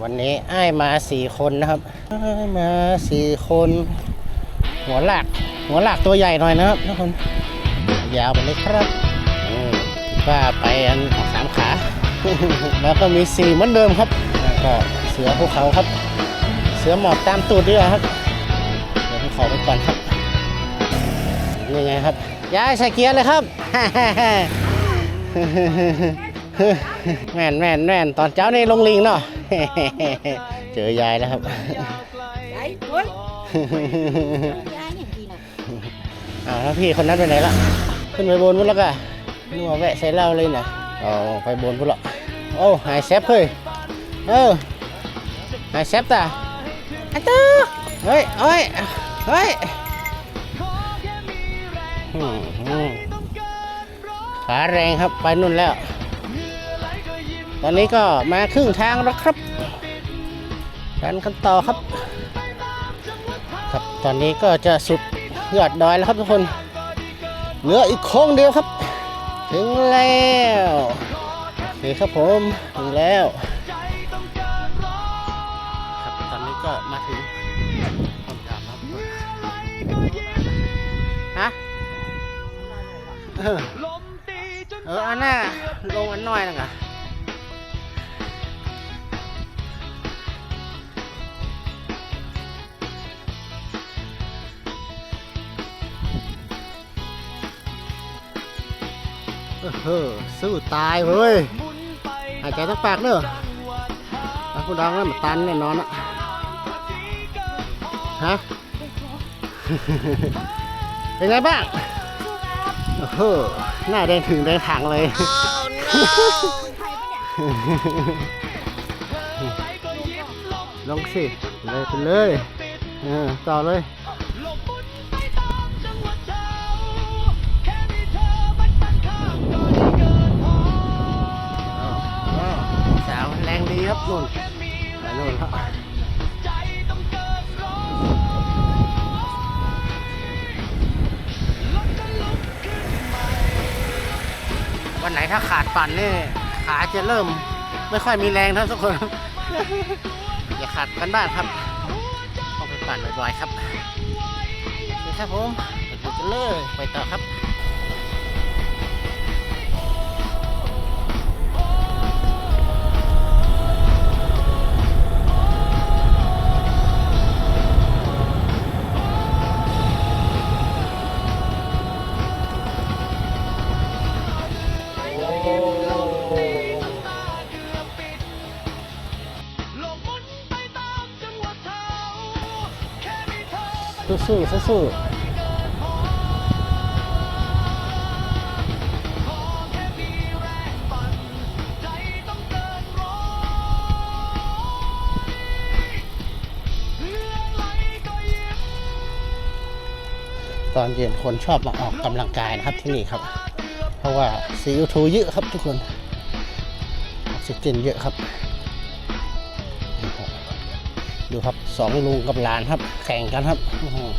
วันนี้ไอ้ายมาสี่คนนะครับอ้ายมาสี่คน หัวหลากหัวหลากตัวใหญ่หน่อยนะครับทุกคนยาวไปเลยครับอืมว่าไปอันสามขา แล้วก็มีสี่เหมือนเดิมครับแล้วก็เสือภูเขาครับ เสือหมอบตามตูดด้วยครับเดี๋ยวภูเขาไปก่อนครับยังไงครับย้ายใส่เกียร์เลยครับแม่นแม่นแม่นตอนเช้านี่ลงลิงเนาะ เจอยายแล้วครับไอ้เฮ้ยยายอย่างดีนะอ่าแล้วพี่คนนั้นไปไหนละขึ้นไปบนพุ่นแล้วก็นึกว่าแวะใส่เหล้าเลยนะอ๋อไปบนพุ่นละโอ้หายแซบเฮ้ยเออหายแซบตาไอ้ตึกเฮ้ยเฮ้ยเฮ้ยอืมอืมขาแรงครับไปนู่นแล้ว ตอนนี้ก็มาครึ่งทางแล้วครับกันกันต่อครับ ครับตอนนี้ก็จะสุดยอดดอยแล้วครับทุกคน เหลืออีกโค้งเดียวครับ ถึงแล้วโอเคครับผมถึงแล้วครับตอนนี้ก็มาถึงคำถามครับฮะเออเอออันน่ะลงอันน้อยนึงอะ เออเฮ้อสู้ตายเว้ยหายใจทั้งปากเนอะอะคุณดังแล้วมันตันแน่นอนอะฮะ เป็นไงบ้างโอ้โหหน้าแดงถึงแดงถังเลยลงสิ เลยไปเลย เออ ต่อเลย ครับนุ่นไปนุ่นครับวันไหนถ้าขาดปั่นนี่ขาจะเริ่มไม่ค่อยมีแรงครับทุกคน อย่าขาดกันบ้างครับต้องไปปั่นบ่อยๆครับโอเคครับผมไปดูกันเลยไปต่อครับ สู้ๆสู้ๆตอนเย็นคนชอบมาออกกำลังกายนะครับที่นี่ครับ เพราะว่า CO2 เยอะครับทุกคนออกซิเจนเยอะครับ ดูครับสองลุงกับหลานครับ แข่งกันครับอื้อหือ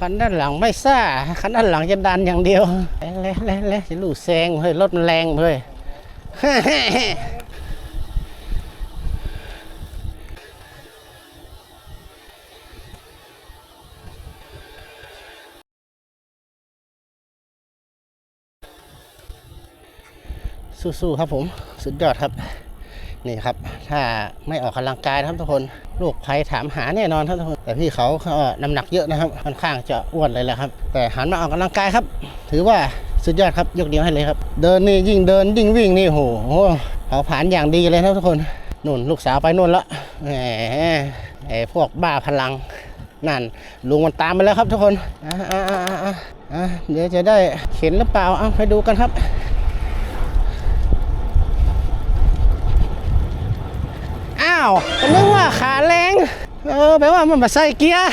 คันด้านหลังไม่ซ่าคันด้านหลังจะดันอย่างเดียวเละเละเละจะลู่แซงเฮ้ยรถมันแรงเฮ้ยสู้ๆครับผม สุดยอดครับ นี่ครับ ถ้าไม่ออกกำลังกายนะครับทุกคนโรคภัยถามหาแน่นอนครับทุกคนแต่พี่เขาก็น้ำหนักเยอะนะครับค่อนข้างจะอ้วนเลยแหละครับ แต่หันมาออกกำลังกายครับ ถือว่าสุดยอดครับยกนิ้วให้เลยครับ เดินนี่ยิ่งเดินยิ่งวิ่งนี่โหเขาผ่านอย่างดีเลยครับทุกคนนุ่นลูกสาวไปนู่นละแหมไอ้พวกบ้าพลังนั่นลุงมันตามไปแล้วครับทุกคนอะอะอะอะอะอะเดี๋ยวจะได้เห็นหรือเปล่าเอาไปดูกันครับาวก็นึกว่าขาแรงเออแปลว่ามันมาใส่เกียร์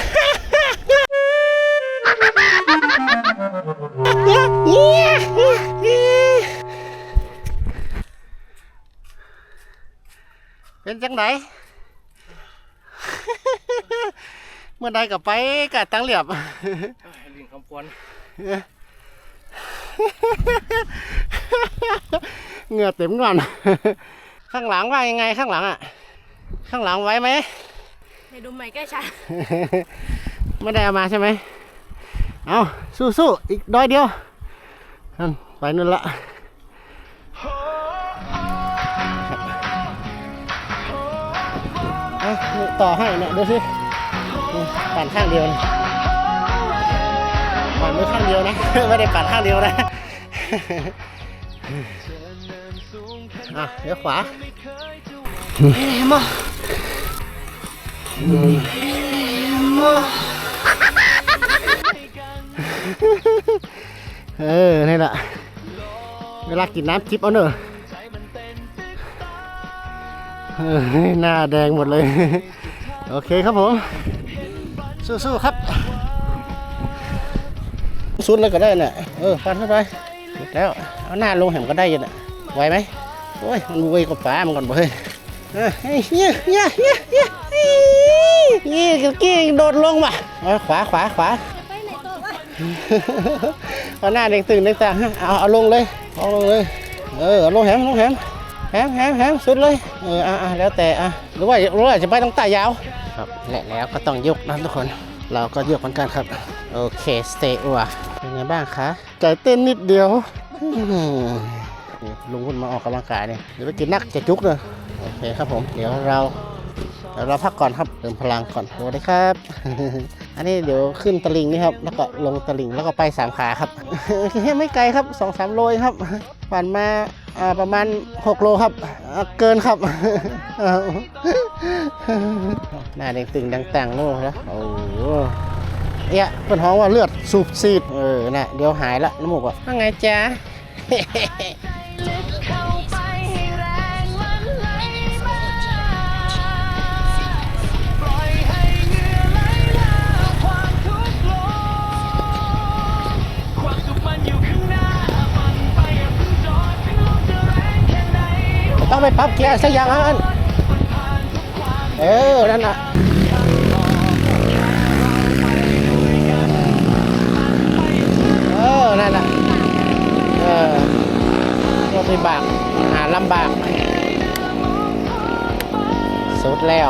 เป็นจังไหนเมื่อใดกับไปกัดตั้งเหลียบลิงคำควนเงื่อเต็มก่อน ข้างหลังว่ายังไงข้างหลังอะ ข้างหลังไว้ไหมในดูใหม่ใกล้ชันไม่ได้เอามาใช่ไหม เอาสู้ๆอีกด้อยเดียวนั่นไปนั่นละเอานี่ต่อให้เนี่ยดูสินี่ปั่นข้างเดียวนี่ปั่นมือข้างเดียวนะ ไม่ได้ปั่นข้างเดียวนะอะเดี๋ยวขวาเเออ นี่แหละ เวลากินน้ำจิบเอาเนอะเออหน้าแดงหมดเลย โอเคครับผม สู้ๆครับ สุดแล้วก็ได้น่ะ เออฟันเข้าไปหมดแล้ว เอาหน้าลงแหมก็ได้ยังน่ะไหวไหมโอ้ย มันเวยกับป้ามันก่อนบ่เฮ้ยเฮ้ยเฮ้ยเฮ้ยเฮ้ย ยนี่กกี้โดดลงว่ะเอาขวาขวาขวาไปไหนต่อวะเอาหน้าเด็กตึงเด็กต่างเอาเอาลงเลยเอาลงเลยเออเอาลงแหมลงแหมแหมแหมแหมสุดเลยเอออะอะแล้วแต่อะหรือว่าหรือว่าจะไปต้องตายาวครับและแล้วก็ต้องยกนะทุกคน เราก็ยกเหมือนกันครับ โอเคสเตย์อัวเป็นไงบ้างคะใจเต้นนิดเดียวอืมนี่ลุงคุณมาออกกำลังกายเนี่ยเดี๋ยวไปกินนักจะจุกเลยโอเคครับผม เดี๋ยวเรา เดี๋ยวเราพักก่อนครับเติมพลังก่อนสวัสดีครับ อันนี้เดี๋ยวขึ้นตะลิงนี่ครับแล้วก็ลงตะลิงแล้วก็ไปสามขาครับไม่ไกลครับสองสามโลครับผ่านมาประมาณ 6 โลครับ เกินครับหน้าเด้งตึงดังแต่งโน่แล้วโอ้โหเอ๊ะเป็นห้องว่าเลือดสูบซีด เออ น่ะ เดี๋ยวหายละน้ำมูกอะว่าไงจ๊ะ ไปปรับเกียร์สักอย่างอันเออ นั่นน่ะเออ นั่นน่ะเออรถวิบาก หาลำบาก สุดแล้ว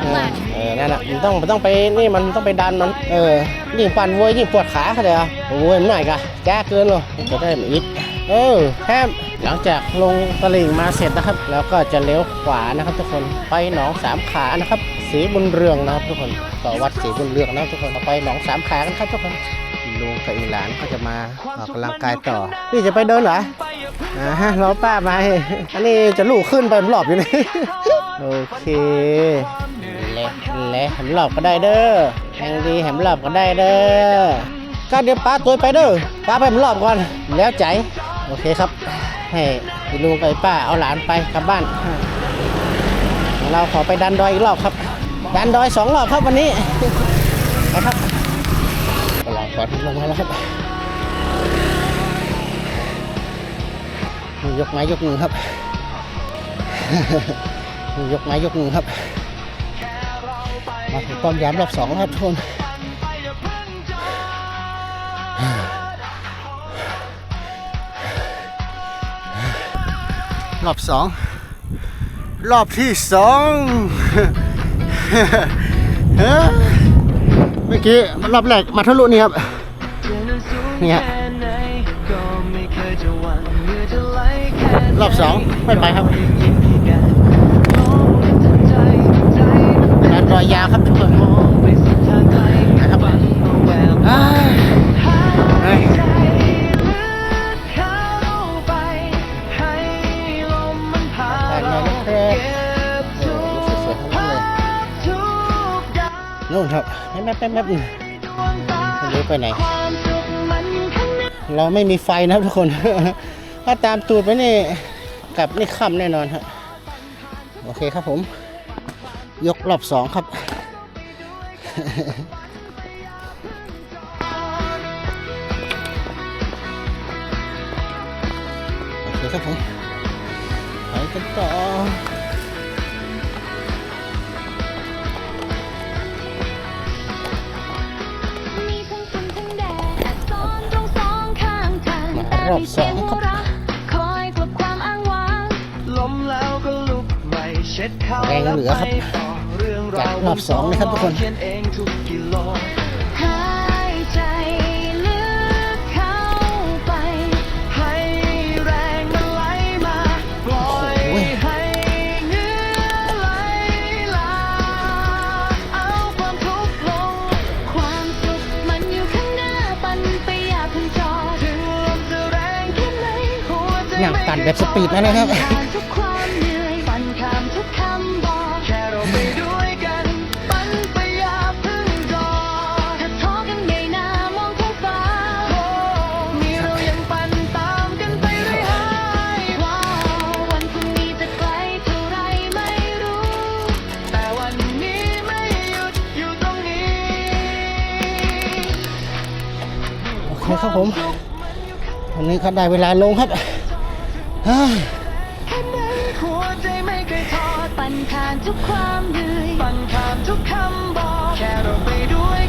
เออเออนั่นน่ะมันต้องมันต้องไป นี่มันต้องไปดันมัน เออ ยิ่งปั่นโวยิ่งปวดขาเขาเลยอะโอ้ยมันหน่อยกะแจ้เกินเลยจะได้ม่อิดเออแฮม หลังจากลงตลิ่งมาเสร็จนะครับ แล้วก็จะเลี้ยวขวานะครับ ทุกคนไปหนองสามขานะครับสีบุญเรืองนะครับ ทุกคนต่อวัดสีบุญเรืองนะครับทุกคนไปหนองสามขากันครับทุกคนลุงกับอีหลานก็จะมาออกกำลังกายต่อพี่จะไปเดินเหรออ่าฮะรอป้ามาให้อันนี้จะลูกขึ้นไปหลอบอยู่นี่โอเคเละเละแหมหลอบก็ได้เด้อแหงดีแหมหลอบก็ได้เด้อก็เดี๋ยวป้าตัวไปเด้อป้าไปมันรอบก่อนแล้วใจโอเคครับ ให้พี่ลุงกับไอ้ป้าเอาหลานไปกลับบ้าน เราขอไปดันดอยอีกรอบครับ ดันดอยสองรอบครับวันนี้ไปครับกำลังก่อนลงมาแล้วครับนี่ยกไม้ยกมือครับนี่ยกไม้ยกมือครับ มาถึงป้อมยามรอบสองแล้วครับทุกคน รอบสองรอบที่สองเมื่อกี้รอบแรกมาทะลุนี่ครับนี่ยรอบสองไม่ไปครับเป็นรอยยาวครับทุกคนนะครับ แป๊บแป๊บแป๊บไม่รู้ไปไหน เราไม่มีไฟนะครับทุกคน ถ้าตามตูดไปนี่กลับนี่ค่ำแน่นอนครับโอเคครับผม ยกรอบสองครับโอเคครับผมไปกันต่อ รอบสองครับแรงเหลือครับจากรอบสองนะครับทุกคน อย่างตันแบบสปีดแล้วนะครับนะครับผมวันนี้ครัได้เวลาลงครับ แค่นั้นหัวใจไม่เคยทอดปันผ่านทุกความเหนื่อยปันผ่านทุกคำบอก แค่เราไปด้วย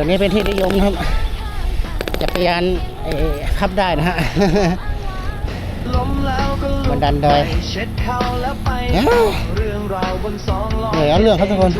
ดี๋ยวนี้เป็นที่นิยมครับจักรยานขับได้นะฮะมันดันดอยเหนื่อยเอาเรื่องครับทุกคน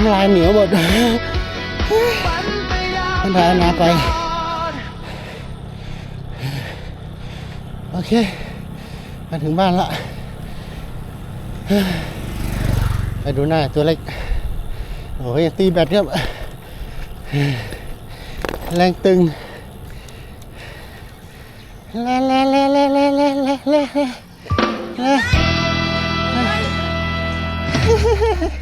น้ำลายเหนียวหมดท่านพานาไป โอเค มาถึงบ้านละ ไปดูหน้าตัวเล็ก โอ้ยตีแบตครับ แรงตึงลาลาลาลาลาลาลาลาลา